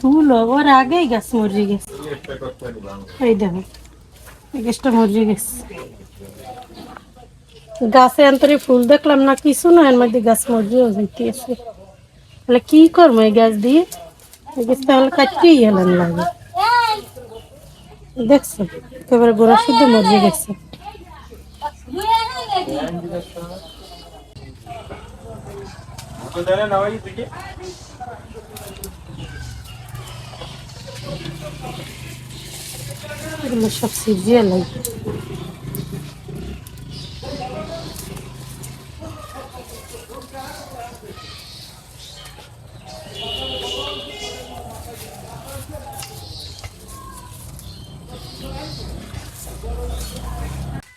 ফুল ওর আগেই গাছ মরে গেছে এই দেখো এই গাছটা মরে গেছে গাছে অন্তরে ফুল দেখলাম না কিছু না এর মধ্যে গাছ মরিও যাইতে আছে তাহলে কি করব এই গাছ দিয়ে এই গাছ তাহলে কাটতেই এলাম লাগে দেখছ একেবারে গোড়া শুদ্ধ মরে গেছে এগুলো সব সিজিয়ে লাগে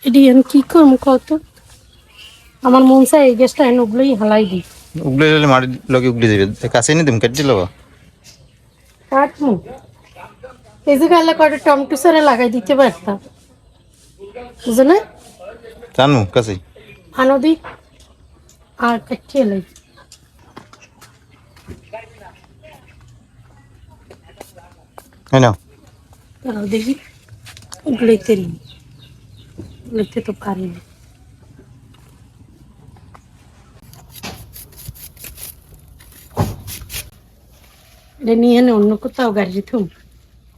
এটি আমি কি করব কত আমার মন চাই এই গ্যাসটা এনে ওগুলোই হালাই দিই। উগলে মাটির লগে উগলে যাবে কাছে এনে দিম কেটে দিল কাটমু এই যে গালে কটা টমেটো সারে লাগাই দিতে পারতাম বুঝো না জানু কাছে আনো দি। আর কাটিয়ে লাই হ্যাঁ নাও। দেখি। নি ওগুলোইতে তো পারি নিয়ে অন্য কোথাও গাড়ি থুম।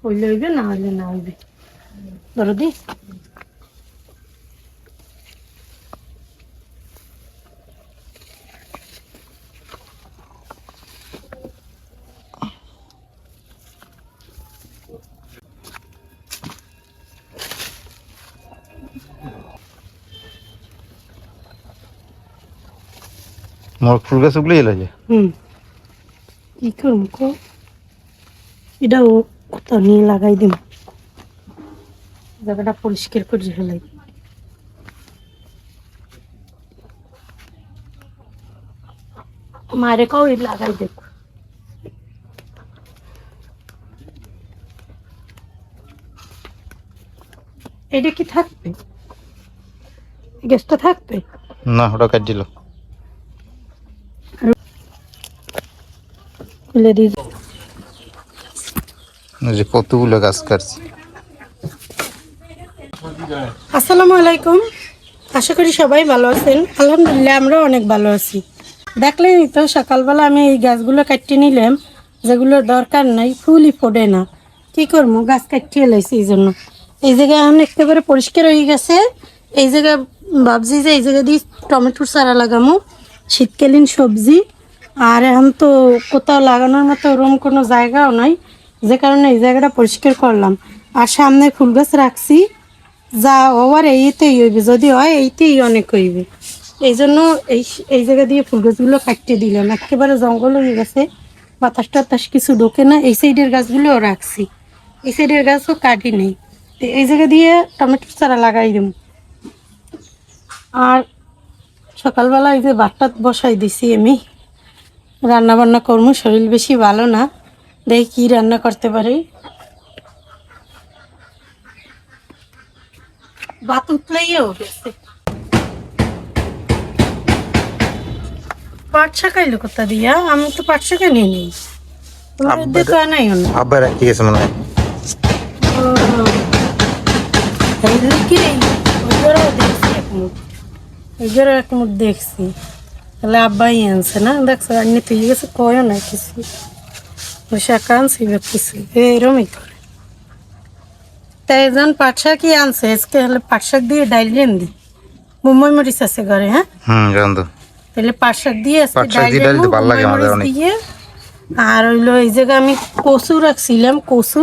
হইলে হইবে না হইলে না হইবে ধরো দি মোর ফুল গাছ উগলে গেল যে হুম কি করুম কো এটাও কোথাও নিয়ে লাগাই দিম? জায়গাটা পরিষ্কার করে ফেলাই। মারে এই লাগাই দেখ। এটা কি থাকবে? গ্যাসটা থাকবে? না ওটা কাট দিল। খুলে দিয়ে যে কতগুলো গাছ কাটছি। আসসালামু আলাইকুম। আশা করি সবাই ভালো আছেন। আলহামদুলিল্লাহ অনেক ভালো আছি। তো, সকালবেলা আমি এই গাছগুলো কাটিয়ে নিলাম। যেগুলোর দরকার নাই, ফুলই ফোটে না। কি করব, গাছ কাটিয়ে এলাইছি এই জন্য। এই জায়গায় এখন একেবারে পরিষ্কার হয়ে গেছে। এই জায়গায় ভাবছি যে এই জায়গা দিয়ে টমেটোর চারা লাগামো। শীতকালীন সবজি। আর এখন তো কোথাও লাগানোর মতো ওরকম কোনো জায়গাও নাই। যে কারণে এই জায়গাটা পরিষ্কার করলাম। আর সামনে ফুল গাছ রাখছি, যা হওয়ার এইতেই হইবে, যদি হয় এইতেই অনেক হইবে। এই জন্য এই এই জায়গা দিয়ে ফুল গাছগুলো কাটতে দিলাম। একেবারে জঙ্গল হয়ে গেছে, বাতাস টাতাস কিছু ঢোকে না, এই সাইডের গাছগুলোও রাখছি। এই সাইডের গাছও কাটি নেই। তো এই জায়গা দিয়ে টমেটোর চারা লাগাই দেব। আর সকালবেলা এই যে ভাতটা বসাই দিছি আমি রান্না বান্না করব, শরীর বেশি ভালো না। দেখি কি রান্না করতে পারি। ভাত উতলাইও গেছে। পাট শাকাইলো কোথা দিয়া? আমি তো পাট শাকা নিয়ে নিই আব্বা রাখতে গেছে মনে হয়। এগারো এক মুখ। দেখছি। তাহলে আব্বাই আনছে না? দেখছ আনি তুই গেছে কয়ও না কিছু। আনছি এরমই করে। তাই এজন পাট শাক কি আনছে? আজকে হলে পাট শাক দিয়ে ডাইল রেন দি। মুম্বাই মরিচ আছে ঘরে হ্যাঁ? হুম তাহলে পাট শাক দিয়ে আজকে ডাইল ভালো লাগে আমাদের অনেক। আর হইল এই জায়গায় আমি কচু রাখছিলাম কচু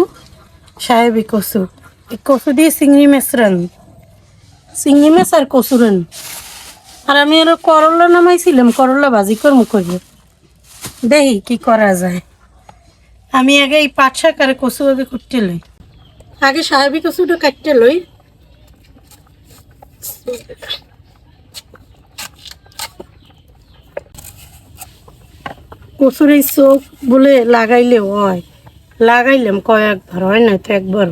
সাহেবি কচু। এই কচু দিয়ে চিংড়ি মাছ রান চিংড়ি মাছ আর কচু রান আর আমি আরও করলা নামাইছিলাম করলা ভাজি কর্ম করি দেখি কি করা যায়। আমি আগে এই পাট শাক আর কচু আগে কুটতে লই। আগে সাহেবি কচুটা কাটতে লই। কচুর এই চোখ বলে লাগাইলে হয়। লাগাইলাম কয়েকবার, হয় না তো একবার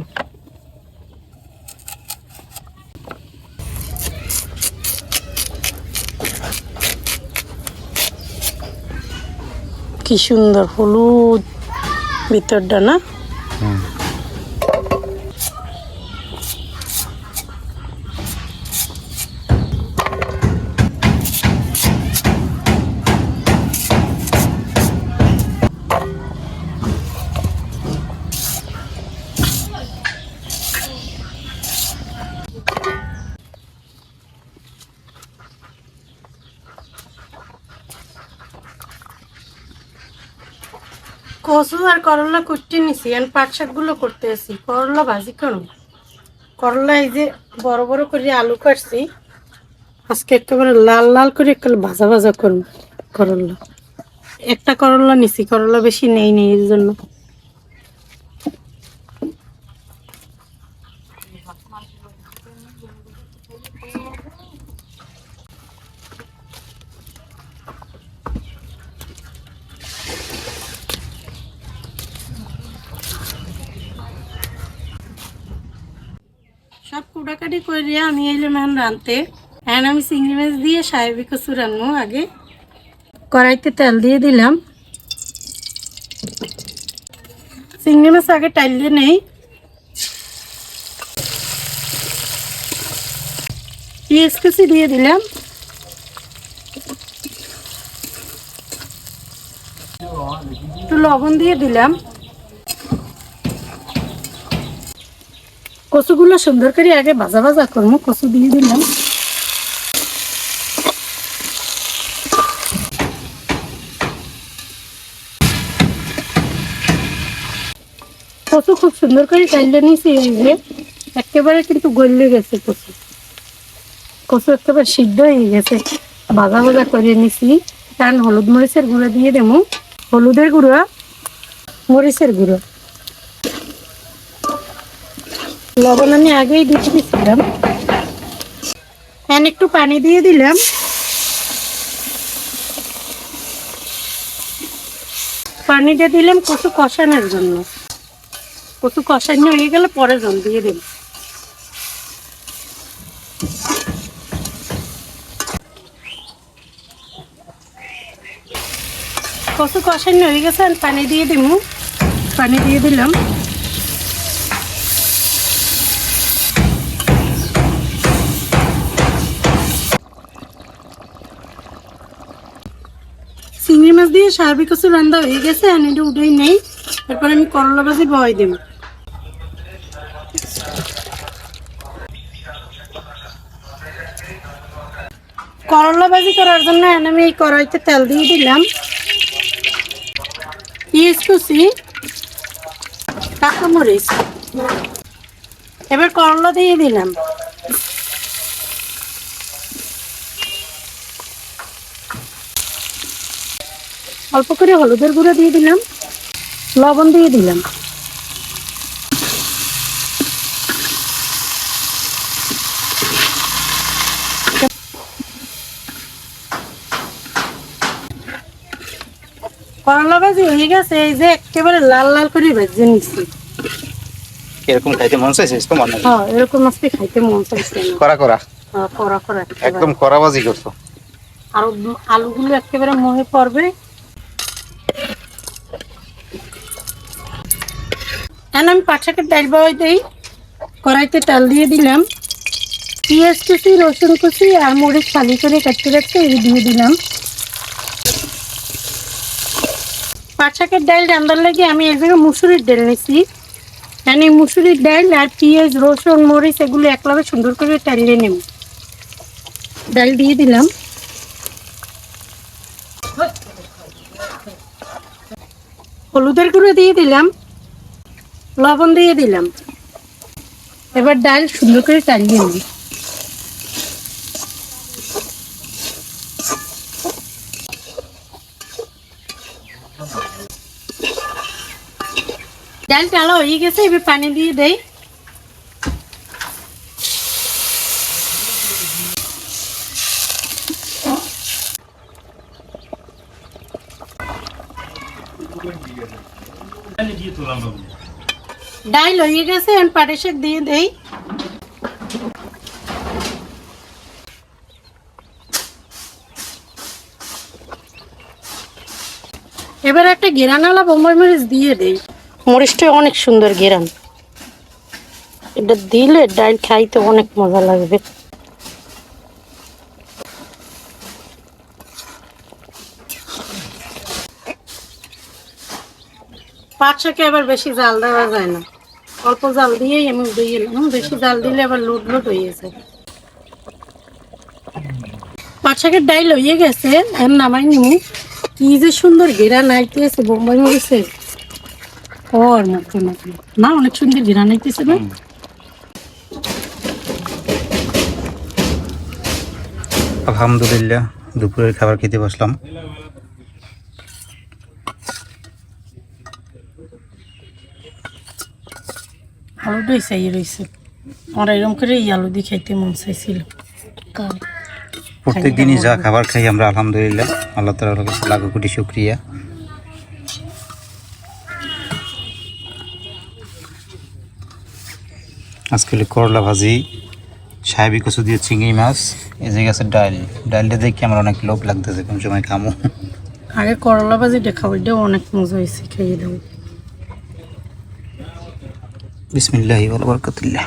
কি সুন্দর হলুদ ভিতরটা না? আর করলা করতে নিছি, আর পাট শাকগুলো করতে আসি করলা ভাজি করো করলা এই যে বড় বড় করে আলু কাটছি, আজকে একেবারে লাল লাল করে একটা ভাজা ভাজা করুন করলা। একটা করলা নিছি, করলা বেশি নেই নেই এর জন্য। সব কুটাকাটি করে আমি এলাম এখন রানতে এখন আমি চিংড়ি মাছ দিয়ে সাহেবি কচু রান্নু আগে। কড়াইতে তেল দিয়ে দিলাম। চিংড়ি মাছ আগে টাইলে নেই। পেঁয়াজ কুচি দিয়ে দিলাম। একটু লবণ দিয়ে দিলাম। কচুগুলো সুন্দর করে আগে ভাজা ভাজা করব, কচু দিয়ে দিলাম। কচু খুব সুন্দর করে চাইলে নিয়েছি যে, একেবারে কিন্তু গলে গেছে কচু। কচু একেবারে সিদ্ধ হয়ে গেছে। ভাজা ভাজা করে নিছি। কারণ হলুদ মরিচের গুঁড়ো দিয়ে দেবো। হলুদের গুঁড়ো, মরিচের গুঁড়ো। লবণ আমি আগেই দিয়ে দিয়েছিলাম। এখন একটু পানি দিয়ে দিলাম। পানিটা দিলাম কচু কষানোর জন্য। কচু কষানো হয়ে গেলে পরে জল দিয়ে দেব। কচু কষানো হয়ে গেছে পানি দিয়ে দিব। পানি দিয়ে দিলাম। সার্বিক কচু রান্না হয়ে গেছে, আর এটা উঠেই নেই। তারপর আমি করলা ভাজি বয় দেব। করলা ভাজি করার জন্য আমি এই কড়াইতে তেল দিয়ে দিলাম। পেঁয়াজ কুচি, কাঁচামরিচ। এবার করলা দিয়ে দিলাম। অল্প করে হলুদের গুঁড়ো দিয়ে দিলাম লবণ দিয়ে দিলাম। করলা ভাজি হয়ে গেছে এই যে একেবারে লাল লাল করে ভেজে নিচ্ছি এরকম খাইতে মন চাইছে তোমার নাকি হ্যাঁ? এরকম আজকে খাইতে মন চাইছে করা করা? হ্যাঁ, কড়া একেবারে। একদম করাবাজি করছ। আর আলুগুলো একেবারে মহে পড়বে এখন আমি শাকের ডাল বাবাই দিই, কড়াইতে তেল দিয়ে দিলাম, পেঁয়াজ কুচি, রসুন কুচি আর মরিচ খালি করে কাটতে কাটতে এই দিয়ে দিলাম। পাট শাকের ডাল রান্নার লাগে আমি এই জায়গায় মুসুরির ডাল নিছি। মানে মুসুরির ডাল আর পেঁয়াজ, রসুন, মরিচ এগুলো একলাগে সুন্দর করে টালিয়ে নেব। ডাল দিয়ে দিলাম। হলুদের গুঁড়ো দিয়ে দিলাম। লবণ দিয়ে দিলাম। এবার ডাল সুন্দর করে চালিয়ে নিই ডাল চালা হয়ে গেছে, এবার পানি দিয়ে দেই। ডাল হয়ে গেছে এখন পাটের শাক দিয়ে দেই। এবার একটা গেরানালা বোম্বাই মরিচ দিয়ে দেই। মরিচটা অনেক সুন্দর গেরান। এটা দিলে ডাইল খাইতে অনেক মজা লাগবে। পাট শাকে আবার বেশি জাল দেওয়া যায় না। অল্প জাল দিয়েই আমি গেলাম বেশি জাল দিলে আবার লুট লুট হয়ে গেছে। পাট শাকের ডাইল হয়ে গেছে, এর নামাই নিমু। কি যে সুন্দর ঘেরা নাইতেছে বোম্বাই মরিছে ওর মতো না, অনেক সুন্দর ঘেরা নাইতেছে না? আলহামদুলিল্লাহ, দুপুরের খাবার খেতে বসলাম। আলুটাই চাই রয়েছে আমার এরকম করে এই আলু দিয়ে খাইতে মন চাইছিল। কাল প্রত্যেক দিনই যা খাবার খাই আমরা আলহামদুলিল্লাহ। আল্লাহ তালার কাছে লাখো কোটি শুক্রিয়া। আজকে করলা ভাজি সাহেবি কচু দিয়ে চিংড়ি মাছ এই যে গেছে ডাল। ডালটা দেখে আমার অনেক লোভ লাগতেছে কোন সময় খামো। আগে করলা ভাজিটা খাব এটাও অনেক মজা হয়েছে খাইয়ে দেবো। বিসমিল্লাহ বরকতুল্লাহ।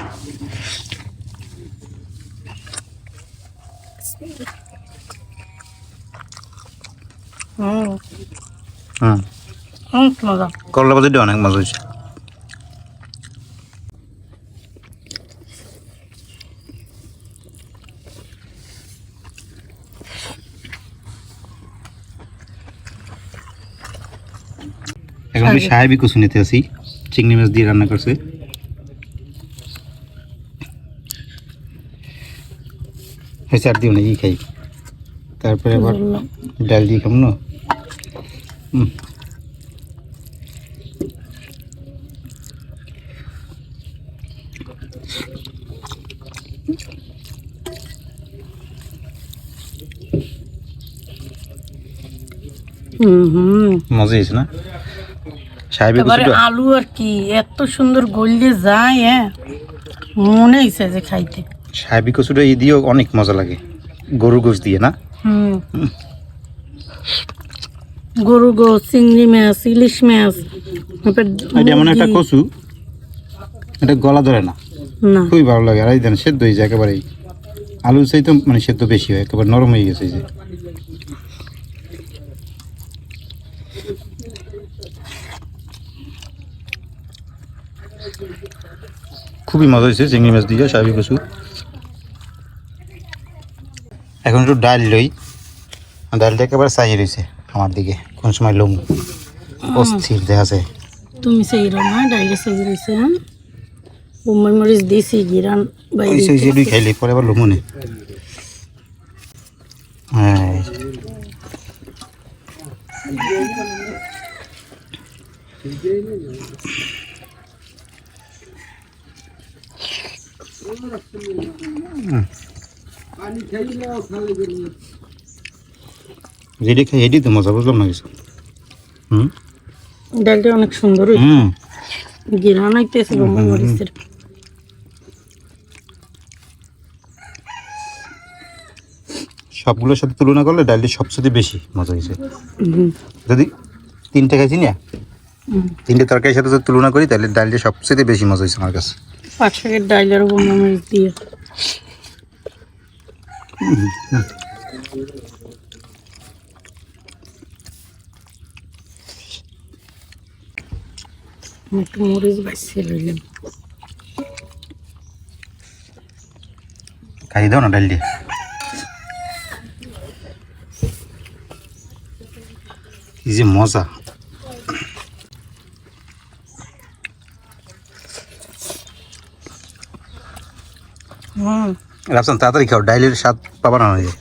হুম। করলা অনেক মজা হয়েছে। এখন আমি সাহেবি কুসু নিতে আসি। চিংড়ি মাছ দিয়ে রান্না করছে। আর দিও না ই খাই। তারপরে আবার। ডাল দিয়ে খাব না? হুম হুম হুম মজা হয়েছে না? আলু আর কি এত সুন্দর গলিয়ে যায় হ্যাঁ। মনে হয়েছে যে খাইতে। সাহেবি কচুটা ই দিয়েও অনেক মজা লাগে। গরুর গোশ দিয়ে না? হুম। গরু গো চিংড়ি মাছ ইলিশ মাছ এটা এমন একটা কচু এটা গলা ধরে না। খুবই ভালো লাগে। আর এই দেন সেদ্ধ হয়ে যায় একেবারেই আলু চাই তো মানে সেদ্ধ বেশি হয় একেবারে নরম হয়ে গেছে যে। খুবই মজা হয়েছে চিংড়ি মাছ দিয়ে সাবি কচু। এখন একটু ডাল লই। ডালটা একেবারে চাই রয়েছে আমার দিকে। কোন সময় লোম। অস্থির দেখা যায় তুমি সেই না ডাইলে সেই রয়েছে হ্যাঁ উম্মাই মরিচ দিয়েছি গিরান ওই বাইরে সেই দুই খাইলে পরে আবার লুমনে হ্যাঁ যেটি খাই এটি তো মজা বুঝলাম না কিছু? হুম? ডালটা অনেক সুন্দর হুম। গিরান আইতেছে উম্মাই মরিচের সবগুলোর সাথে তুলনা করলে ডালটি সবচেয়ে বেশি মজা হয়েছে। যদি তিনটে খাইছি না হুম। তিনটে তরকারির সাথে যদি তুলনা করি তাহলে ডালটি সবচেয়ে বেশি মজা হয়েছে আমার কাছে। পাঁচ মরিচ দিয়ে। আমি একটু মরিচ বাইসে লইলাম। খাই দাও না ডাল দিয়ে। কি যে মজা। হুম। রাফসান তাড়াতাড়ি খাও ডাইলের স্বাদ পাবা না হয়ে যায়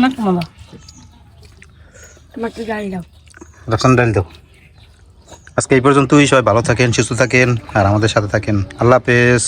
মজা আমাকে ডাল দাও। রাফসান ডাল দাও। আজকে এই পর্যন্তই সবাই ভালো থাকেন সুস্থ থাকেন আর আমাদের সাথে থাকেন। আল্লাহ হাফেজ।